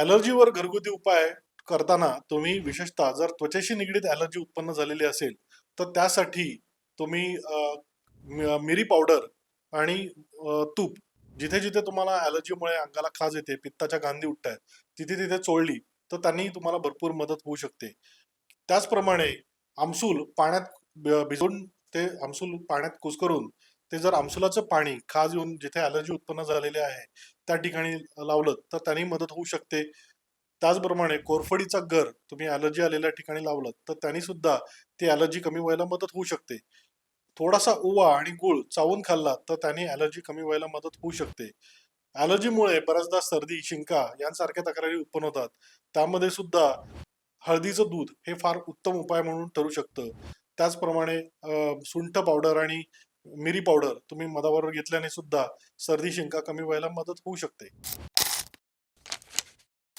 ॲलर्जीवर घरगुती उपाय करताना तुम्ही विशेषतः जर त्वचेशी निगडीत ॲलर्जी उत्पन्न झालेली असेल तर त्यासाठी तुम्ही मिरी पावडर आणि तूप जिथे जिथे तुम्हाला ॲलर्जीमुळे अंगाला खाज येते पित्ताच्या गांधी उठतायत तिथे तिथे चोळली तर त्यांनी तुम्हाला भरपूर मदत होऊ शकते. त्याचप्रमाणे आमसूल पाण्यात भिजवून ते आमसूल पाण्यात कुस्करून ते जर आमसुलाचं पाणी खाज येऊन जिथे ॲलर्जी उत्पन्न झालेली आहे त्या ठिकाणी लावलं तर त्यांनी मदत होऊ शकते. त्याचप्रमाणे कोरफडीचा गर तुम्ही ॲलर्जी आलेल्या ठिकाणी लावलं तर त्यांनी सुद्धा ती ॲलर्जी कमी व्हायला मदत होऊ शकते. थोडासा ओवा आणि गुळ चावून खाल्ला तर त्याने ॲलर्जी कमी व्हायला मदत होऊ शकते. ॲलर्जीमुळे बऱ्याचदा सर्दी शिंका यांसारख्या तक्रारी उत्पन्न होतात. त्यामध्ये सुद्धा हळदीचं दूध हे फार उत्तम उपाय म्हणून ठरू शकतं. त्याचप्रमाणे सुंठ पावडर आणि मिरी पावडर तुम्ही मधाबरोबर घेतल्याने सुद्धा सर्दी शिंका कमी व्हायला मदत होऊ शकते.